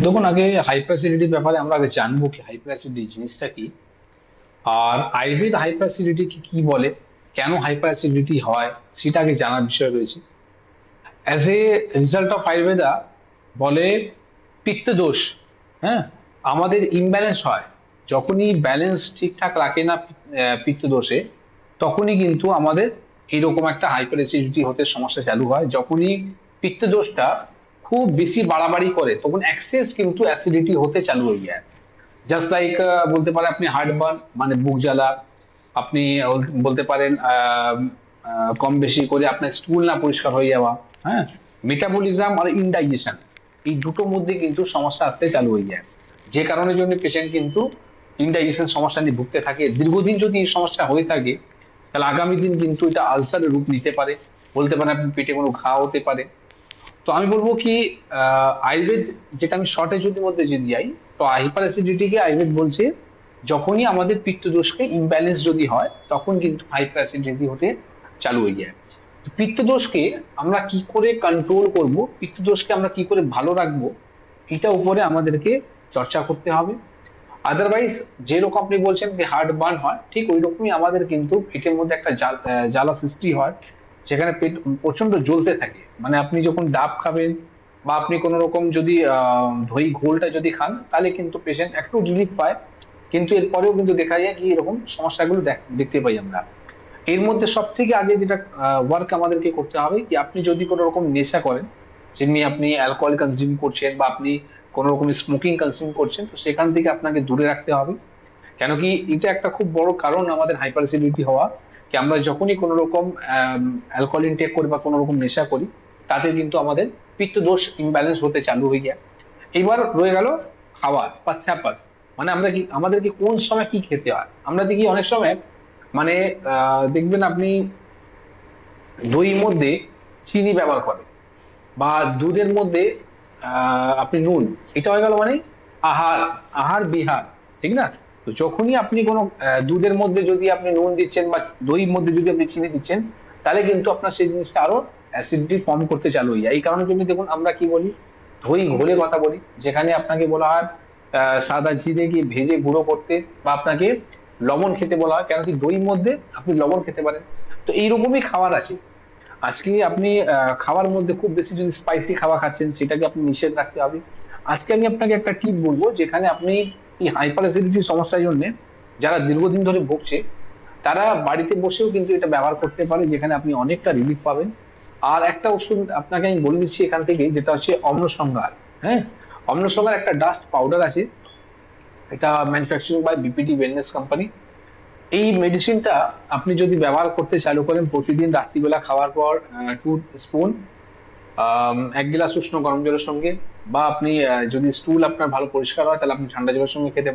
দেখুন আগে হাইপার অ্যাসিডিটির ব্যাপারে আমরা আগে জানব কি হাইপার অ্যাসিডিটি জিনিসটা কি। আর আয়ুর্বেদ হাইপার অ্যাসিডিটি কি বলে? কেন হাইপার অ্যাসিডিটি হয়? সেটা আগে জানার বিষয় রয়েছে। As a result of Ayurveda বলে পিত্ত দোষ হ্যাঁ? আমাদের ইমব্যালেন্স হয়। যখনই ব্যালেন্স ঠিকঠাক রাখে না আহ, পিত্ত দোষে তখনই কিন্তু আমাদের এরকম একটা হাইপার হতে সমস্যা চালু হয়। যখনই পিত্ত দোষটা খুব বেশি বাড়াবাড়ি করে, তখন অ্যাক্সেস কিন্তু অ্যাসিডিটি হতে চালু হয়ে যায়। জাস্ট লাইক বলতে পারেন আপনি হার্ট বার্ন মানে বুক জ্বালা, আপনি বলতে পারেন কম বেশি করে আপনার স্টুল না পরিষ্কার হয়ে যাওয়া হ্যাঁ? মেটাবলিজম আর ইনডাইজেশন এই দুটোর মধ্যে কিন্তু সমস্যা আসতে চালু হয়ে যায়। যে কারণের জন্য পেশেন্ট কিন্তু ইনডাইজেশন সমস্যা নিয়ে ভুগতে থাকে। দীর্ঘদিন যদি এই সমস্যা হয়ে থাকে, তাহলে আগামী দিন কিন্তু এটা আলসারের রূপ নিতে পারে। বলতে পারেন আপনি পেটে কোনো ঘা হতে পারে। তো আমি বলব কি আয়ুর্বেদ যেটা আমি শর্টে যদি মধ্যে যদি যাই, তো হাইপার অ্যাসিডিটিকে আয়ুর্বেদ বলছে, যখনই আমাদের পিত্ত দোষকে ইমব্যালেন্স যদি হয়, তখন কিন্তু হাইপার অ্যাসিডিটি হতে চালু হয়ে যায়। তো পিত্ত দোষকে আমরা কি করে কন্ট্রোল করব পিত্ত দোষকে আমরা কি করে ভালো রাখব, এটা উপরে আমাদেরকে চর্চা করতে হবে। আদারওয়াইজ যেরকম আপনি বলছেন যে হার্ট বার্ন হয়, ঠিক ওই রকমই আমাদের কিন্তু পেটের মধ্যে একটা জ্বালা সৃষ্টি হয় সেখানে পেট প্রচণ্ড জ্বলতে থাকে। মানে আপনি যখন ডাব খাবেন বা আপনি কোনো রকম যদি দই ঘোলটা যদি খান, তাহলে কিন্তু পেশেন্ট একটু রিলিফ পায়। কিন্তু এরপরেও কিন্তু দেখা যায় কি এরকম সমস্যাগুলো দেখ- দেখতে পাই আমরা। এর মধ্যে সব থেকে আগে যেটা ওয়ার্ক আমাদেরকে করতে হবে কি আপনি যদি কোনো রকম নেশা করেন, যেমনি আপনি অ্যালকোহল কনজিউম করছেন বা আপনি কোনো রকম স্মোকিং কনজিউম করছেন, তো সেখান থেকে আপনাকে দূরে রাখতে হবে। কেন কি এটা একটা খুব বড় কারণ আমাদের হাইপার অ্যাসিডিটি হওয়া কি আমরা যখনই কোনো রকম অ্যালকোহল ইনটেক করি বা কোনো রকম নেশা করি, তাতে কিন্তু আমাদের পিত্ত দোষ ইমব্যালেন্স হতে চালু হয়ে যায়। এবার রয়ে গেল খাবার পাচ্ছাপাত মানে আমরা কি আমাদেরকে কোন সময় কি খেতে হয়? আমরা দেখি অনেক সময় মানে দেখবেন আপনি দইয়ের মধ্যে চিনি ব্যবহার করে বা দুধের মধ্যে আপনি নুন। এটা হয়ে গেল মানে আহার আহার বিহার, ঠিক না? তো যখনই আপনি কোনো দুধের মধ্যে যদি আপনি নুন দিচ্ছেন বা দইয়ের মধ্যে যদি আপনি চিনি দিচ্ছেন, তাহলে কিন্তু আপনার সেই জিনিসটা আরও অ্যাসিডিটি ফর্ম করতে চালু হয়ে যায়। এই কারণে জন্য দেখুন আমরা কি বলি, দই ঘোলে কথা বলি, যেখানে আপনাকে বলা হয় সাদা জিরে গিয়ে ভেজে গুঁড়ো করতে বা আপনাকে লবণ খেতে বলা হয় কেন কি দইয়ের মধ্যে আপনি লবণ খেতে পারেন। তো এইরকমই খাবার আছে। আজকে আপনি খাওয়ার মধ্যে খুব বেশি যদি স্পাইসি খাওয়া খাচ্ছেন, সেটাকে আপনি নিষেধ রাখতে হবে। আজকে আমি আপনাকে একটা টিপ বলব, যেখানে আপনি এই হাইপার অ্যাসিডিটি সমস্যার জন্য যারা দীর্ঘদিন ধরে ভুগছে, তারা বাড়িতে বসেও কিন্তু এটা ব্যবহার করতে পারে, যেখানে আপনি অনেকটা রিলিফ পাবেন। আর একটা ওষুধ আপনাকে আমি বলে দিচ্ছি এখান থেকে, যেটা হচ্ছে অম্লসংহার হ্যাঁ? অম্লসংহার একটা ডাস্ট পাউডার আছে, এটা manufacturing by BPD wellness company এই মেডিসিনটা আপনি যদি ব্যবহার করতে চালু করেন প্রতিদিন রাত্রিবেলা খাওয়ার পর টু স্পুন এক গ্লাস উষ্ণ গরম জলের সঙ্গে বা আপনি যদি স্টুল আপনার ভালো পরিষ্কার হয়, তাহলে আপনি ঠান্ডা জলের সঙ্গে খেতে